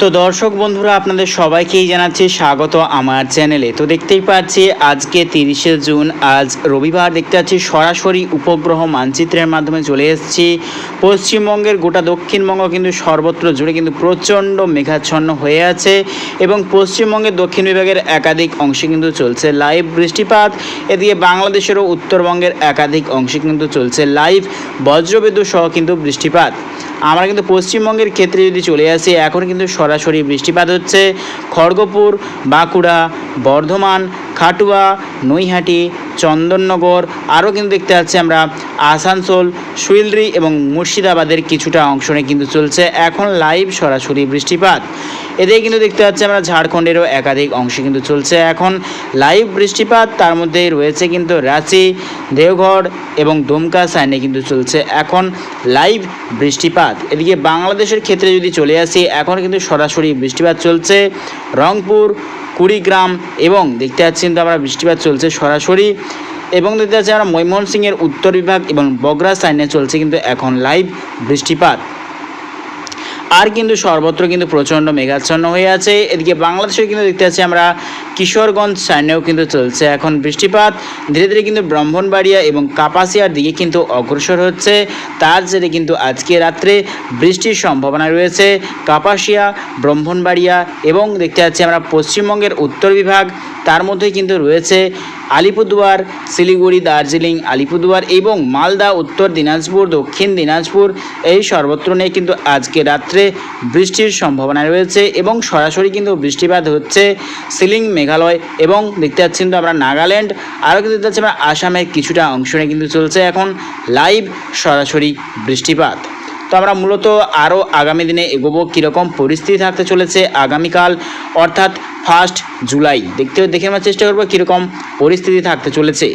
তো দর্শক বন্ধুরা, আপনাদের সবাইকেই জানাচ্ছি স্বাগত আমার চ্যানেলে। তো দেখতেই পাচ্ছি, আজকে তিরিশে জুন, আজ রবিবার, দেখতে পাচ্ছি সরাসরি উপগ্রহ মানচিত্রের মাধ্যমে চলে এসেছি। পশ্চিমবঙ্গের গোটা দক্ষিণবঙ্গ কিন্তু সর্বত্র জুড়ে কিন্তু প্রচণ্ড মেঘাচ্ছন্ন হয়ে আছে এবং পশ্চিমবঙ্গের দক্ষিণ বিভাগের একাধিক অংশে কিন্তু চলছে লাইভ বৃষ্টিপাত। এদিকে বাংলাদেশেরও উত্তরবঙ্গের একাধিক অংশে কিন্তু চলছে লাইভ বজ্রবিদ্যুৎ সহ কিন্তু বৃষ্টিপাত। আমরা কিন্তু পশ্চিমবঙ্গের ক্ষেত্রে যদি চলে আসি, এখন কিন্তু সরাসরি বৃষ্টিপাত হচ্ছে। খড়গপুর, বাঁকুড়া, বর্ধমান খাটুয়া, নৈহাটি, চন্দননগর, আরও কিন্তু দেখতে পাচ্ছি আমরা আসানসোল, সুইলরি এবং মুর্শিদাবাদের কিছুটা অংশ নিয়ে কিন্তু চলছে এখন লাইভ সরাসরি বৃষ্টিপাত। এদিকে কিন্তু দেখতে পাচ্ছি আমরা ঝাড়খণ্ডেরও একাধিক অংশে কিন্তু চলছে এখন লাইভ বৃষ্টিপাত। তার মধ্যে রয়েছে কিন্তু রাঁচি, দেওঘর এবং দুমকা সাইনে কিন্তু চলছে এখন লাইভ বৃষ্টিপাত। এদিকে বাংলাদেশের ক্ষেত্রে যদি চলে আসি, এখন কিন্তু সরাসরি বৃষ্টিপাত চলছে। রংপুর কুড়িগ্রাম এবং দেখতে পাচ্ছি কিন্তু আমরা বৃষ্টিপাত চলছে সরাসরি এবং দেখতে পাচ্ছি আমরা ময়মনসিংহের উত্তর বিভাগ এবং বগরা সাইনে চলছে কিন্তু এখন লাইভ বৃষ্টিপাত। আর কিন্তু সর্বত্র কিন্তু প্রচণ্ড মেঘাচ্ছন্ন হয়ে আছে। এদিকে বাংলাদেশে কিন্তু দেখতে পাচ্ছি আমরা কিশোরগঞ্জ সাইনেও কিন্তু চলছে এখন বৃষ্টিপাত। ধীরে ধীরে কিন্তু ব্রাহ্মণবাড়িয়া এবং কাপাসিয়ার দিকে কিন্তু অগ্রসর হচ্ছে। তার জেরে কিন্তু আজকে রাত্রে বৃষ্টির সম্ভাবনা রয়েছে। কাপাসিয়া, ব্রাহ্মণবাড়িয়া এবং দেখতে পাচ্ছি আমরা পশ্চিমবঙ্গের উত্তর বিভাগ, তার মধ্যে কিন্তু রয়েছে আলিপুরদুয়ার, শিলিগুড়ি, দার্জিলিং, আলিপুরদুয়ার এবং মালদা, উত্তর দিনাজপুর, দক্ষিণ দিনাজপুর এই সর্বত্র নিয়ে কিন্তু আজকে রাত্রে বৃষ্টির সম্ভাবনা রয়েছে এবং সরাসরি কিন্তু বৃষ্টিপাত হচ্ছে সিলিং মেঘালয় এবং দেখতে পাচ্ছি কিন্তু আমরা নাগাল্যান্ড, আরও কিন্তু দেখতে পাচ্ছি আমরা আসামের কিছুটা অংশ নিয়ে কিন্তু চলছে এখন লাইভ সরাসরি বৃষ্টিপাত। তো আমরা মূলত আরও আগামী দিনে এগোবো, কীরকম পরিস্থিতি থাকতে চলেছে আগামীকাল, অর্থাৎ ফার্স্ট জুলাই। দেখতে দেখে আমার চেষ্টা করব কীরকম পরিস্থিতি থাকতে চলেছে।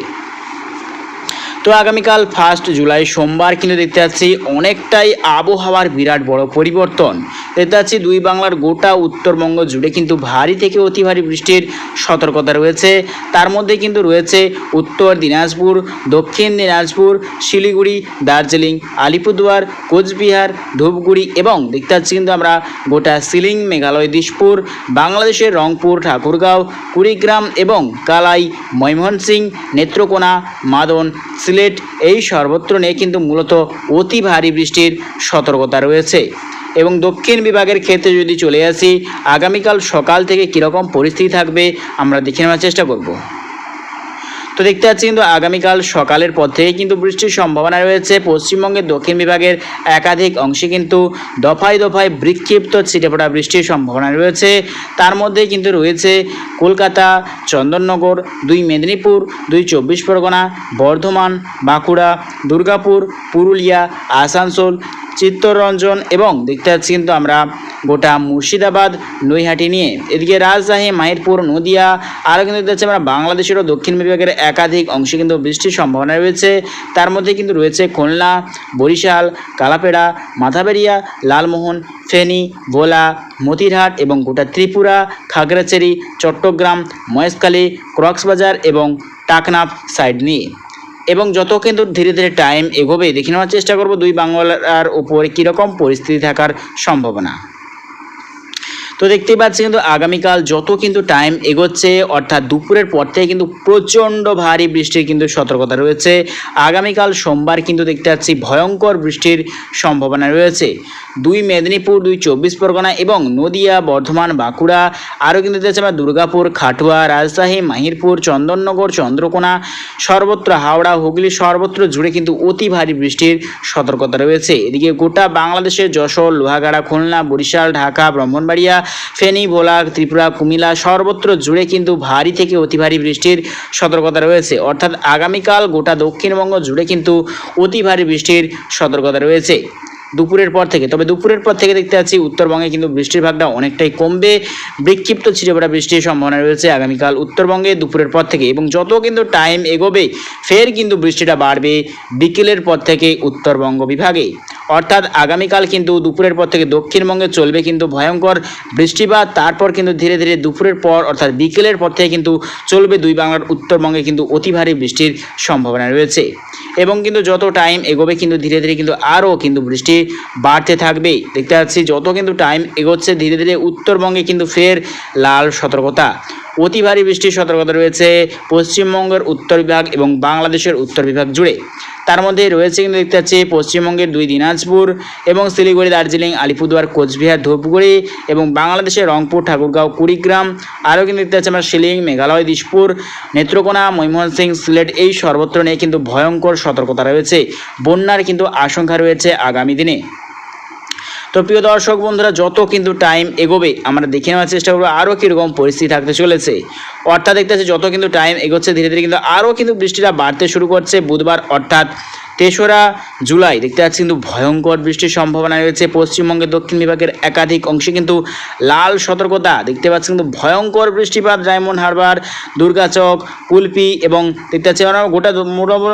তো আগামীকাল ফার্স্ট জুলাই সোমবার কিন্তু দেখতে পাচ্ছি অনেকটাই আবহাওয়ার বিরাট বড় পরিবর্তন। দেখতে পাচ্ছি দুই বাংলার গোটা উত্তরবঙ্গ জুড়ে কিন্তু ভারী থেকে অতি ভারী বৃষ্টির সতর্কতা রয়েছে। তার মধ্যে কিন্তু রয়েছে উত্তর দিনাজপুর, দক্ষিণ দিনাজপুর, শিলিগুড়ি, দার্জিলিং, আলিপুরদুয়ার, কোচবিহার, ধূপগুড়ি এবং দেখতে পাচ্ছি কিন্তু আমরা গোটা সিলিং, মেঘালয় দিশপুর বাংলাদেশের রংপুর, ঠাকুরগাঁও, কুড়িগ্রাম এবং কালাই ময়মনসিং নেত্রকোনা, মাদন, সিলেট এই সর্বত্র নিয়ে কিন্তু মূলত অতি ভারী বৃষ্টির সতর্কতা রয়েছে। এবং দক্ষিণ বিভাগের ক্ষেত্রে যদি চলে আসি, আগামীকাল সকাল থেকে কীরকম পরিস্থিতি থাকবে, আমরা দেখে নেওয়ার চেষ্টা করব। তো দেখতে পাচ্ছি কিন্তু আগামীকাল সকালের পর থেকে কিন্তু বৃষ্টির সম্ভাবনা রয়েছে। পশ্চিমবঙ্গের দক্ষিণ বিভাগের একাধিক অংশে কিন্তু দফায় দফায় বিক্ষিপ্ত ছিটেফোঁটা বৃষ্টির সম্ভাবনা রয়েছে। তার মধ্যে কিন্তু রয়েছে কলকাতা, চন্দননগর, দুই মেদিনীপুর, দুই চব্বিশ পরগনা, বর্ধমান, বাঁকুড়া, দুর্গাপুর, পুরুলিয়া, আসানসোল চিত্তরঞ্জন এবং দেখতে পাচ্ছি কিন্তু আমরা গোটা মুর্শিদাবাদ, নৈহাটি নিয়ে। এদিকে রাজশাহী মাহিরপুর, নদিয়া, আরও কিন্তু দেখতে আমরা বাংলাদেশেরও দক্ষিণ বিভাগের একাধিক অংশে কিন্তু বৃষ্টির সম্ভাবনা রয়েছে। তার মধ্যে কিন্তু রয়েছে খুলনা, বরিশাল, কালাপেড়া, মাথাবেরিয়া, লালমোহন, ফেনী, ভোলা, মতিরহাট এবং গোটা ত্রিপুরা, খাগড়াছড়ি, চট্টগ্রাম, মহেশখালী ক্রক্সবাজার এবং টাকনাফ সাইড নিয়ে। এবং যত কিন্তু ধীরে ধীরে টাইম এগোবে, দেখে নেওয়ার চেষ্টা করব দুই বাংলার উপরে কীরকম পরিস্থিতি থাকার সম্ভাবনা। তো দেখতেই পাচ্ছি কিন্তু আগামীকাল যত কিন্তু টাইম এগোচ্ছে, অর্থাৎ দুপুরের পর থেকে কিন্তু প্রচণ্ড ভারী বৃষ্টির কিন্তু সতর্কতা রয়েছে। আগামীকাল সোমবার কিন্তু দেখতে পাচ্ছি ভয়ঙ্কর বৃষ্টির সম্ভাবনা রয়েছে। দুই মেদিনীপুর, দুই চব্বিশ পরগনা এবং নদিয়া, বর্ধমান, বাঁকুড়া, আরও কিন্তু দেখতে আমরা দুর্গাপুর, খাটুয়া, রাজশাহী, মাহিরপুর, চন্দননগর, চন্দ্রকোনা, সর্বত্র হাওড়া, হুগলি, সর্বত্র জুড়ে কিন্তু অতি ভারী বৃষ্টির সতর্কতা রয়েছে। এদিকে গোটা বাংলাদেশের যশোর, লোহাগাড়া, খুলনা, বরিশাল, ঢাকা, ব্রাহ্মণবাড়িয়া ফেনী, বোলাক, ত্রিপুরা, কুমিল্লা সর্বত্র জুড়ে কিন্তু ভারী থেকে অতি ভারী বৃষ্টির সতর্কতা রয়েছে। অর্থাৎ আগামীকাল গোটা দক্ষিণবঙ্গ জুড়ে কিন্তু অতি ভারী বৃষ্টির সতর্কতা রয়েছে। দুপুরের পর থেকে, তবে দুপুরের পর থেকে দেখতে পাচ্ছি উত্তরবঙ্গে কিন্তু বৃষ্টির ভাগটা অনেকটাই কমবে। বিক্ষিপ্ত ছিটেফোঁটা বৃষ্টির সম্ভাবনা রয়েছে আগামীকাল উত্তরবঙ্গে দুপুরের পর থেকে এবং যত কিন্তু টাইম এগোবে, ফের কিন্তু বৃষ্টিটা বাড়বে বিকেলের পর থেকে উত্তরবঙ্গ বিভাগে। অর্থাৎ আগামীকাল কিন্তু দুপুরের পর থেকে দক্ষিণবঙ্গে চলবে কিন্তু ভয়ঙ্কর বৃষ্টিপাত। তারপর কিন্তু ধীরে ধীরে দুপুরের পর অর্থাৎ বিকেলের পর থেকে কিন্তু চলবে দুই বাংলার উত্তরবঙ্গে কিন্তু অতি ভারী বৃষ্টির সম্ভাবনা রয়েছে। এবং কিন্তু যত টাইম এগোবে কিন্তু ধীরে ধীরে কিন্তু আরও কিন্তু বৃষ্টি বাড়তে থাকবে। দেখতে পাচ্ছি যত কিন্তু টাইম এগোচ্ছে ধীরে ধীরে উত্তরবঙ্গে কিন্তু ফের লাল সতর্কতা। অতি ভারী বৃষ্টির সতর্কতা রয়েছে পশ্চিমবঙ্গের উত্তর বিভাগ এবং বাংলাদেশের উত্তর বিভাগ জুড়ে। তার মধ্যে রয়েছে কিন্তু দেখতে পাচ্ছি পশ্চিমবঙ্গের দুই দিনাজপুর এবং শিলিগুড়ি, দার্জিলিং, আলিপুরদুয়ার, কোচবিহার, ধূপগুড়ি এবং বাংলাদেশের রংপুর, ঠাকুরগাঁও, কুড়িগ্রাম। আরও কিন্তু দেখতে পাচ্ছি আমরা শিলিং মেঘালয় দিশপুর নেত্রকোনা ময়মোহন সিং সিলেট এই সর্বত্র নিয়ে কিন্তু ভয়ঙ্কর সতর্কতা রয়েছে। বন্যার কিন্তু আশঙ্কা রয়েছে আগামী দিনে। তো প্রিয় দর্শক বন্ধুরা, যত কিন্তু টাইম এগোবে, আমরা দেখে নেওয়ার চেষ্টা করব আরও কীরকম পরিস্থিতি থাকতে চলেছে। অর্থাৎ দেখতে যত কিন্তু টাইম এগোচ্ছে, ধীরে ধীরে কিন্তু আরও কিন্তু বৃষ্টিটা বাড়তে শুরু করছে বুধবার, অর্থাৎ তেসরা জুলাই, দেখতে পাচ্ছি কিন্তু ভয়ঙ্কর বৃষ্টির সম্ভাবনা রয়েছে। পশ্চিমবঙ্গের দক্ষিণ বিভাগের একাধিক অংশে কিন্তু লাল সতর্কতা, দেখতে পাচ্ছি কিন্তু ভয়ঙ্কর বৃষ্টিপাত, ডায়মন্ড হারবার, দুর্গাচক, কুলপি এবং দেখতে পাচ্ছি গোটা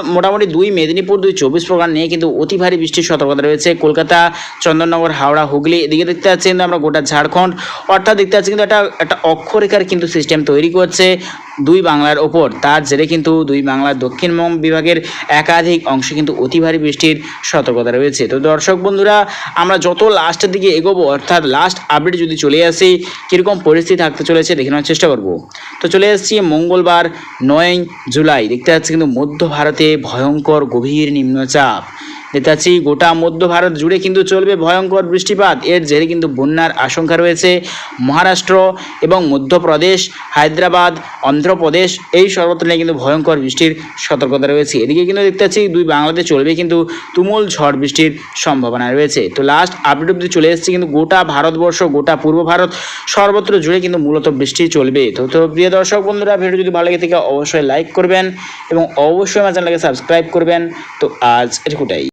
মোটামুটি- দুই মেদিনীপুর, দুই চব্বিশ প্রকার নিয়ে কিন্তু অতি ভারী বৃষ্টির সতর্কতা রয়েছে। কলকাতা, চন্দননগর, হাওড়া, হুগলি, এদিকে দেখতে পাচ্ছি কিন্তু আমরা গোটা ঝাড়খণ্ড, অর্থাৎ দেখতে পাচ্ছি কিন্তু একটা একটা অক্ষরেখার কিন্তু সিস্টেম তৈরি করছে। দুই বাংলার ওপর। তার জেরে কিন্তু দুই বাংলার দক্ষিণবঙ্গ বিভাগের একাধিক অংশে কিন্তু অতি ভারী বৃষ্টির সতর্কতা রয়েছে। তো দর্শক বন্ধুরা, আমরা যত লাস্টের দিকে এগোবো, অর্থাৎ লাস্ট আপডেট যদি চলে আসি, কীরকম পরিস্থিতি থাকতে চলেছে দেখে নেওয়ার চেষ্টা করব। তো চলে এসেছি মঙ্গলবার নয় জুলাই। দেখতে পাচ্ছি কিন্তু মধ্য ভারতে ভয়ঙ্কর গভীর নিম্নচাপ। পাচ্ছি গোটা মধ্য ভারত জুড়ে কিন্তু চলবে ভয়ঙ্কর বৃষ্টিপাত। এর জেরে কিন্তু বন্যার আশঙ্কা রয়েছে মহারাষ্ট্র এবং মধ্যপ্রদেশ, হায়দ্রাবাদ, অন্ধ্রপ্রদেশ, এই সর্বত্র নিয়ে কিন্তু ভয়ঙ্কর বৃষ্টির সতর্কতা রয়েছে। এদিকে কিন্তু দেখতে পাচ্ছি, দুই বাংলাতে চলবে কিন্তু তুমুল ঝড় বৃষ্টির সম্ভাবনা রয়েছে। তো লাস্ট আপডেট অব্দি চলে এসেছে কিন্তু গোটা ভারতবর্ষ, গোটা পূর্ব ভারত সর্বত্র জুড়ে কিন্তু মূলত বৃষ্টি চলবে। তো তো প্রিয় দর্শক বন্ধুরা ভিডিও যদি ভালো লাগে থেকে, অবশ্যই লাইক করবেন এবং অবশ্যই আমার চ্যানেলকে সাবস্ক্রাইব করবেন। তো আজ এটুকুটাই।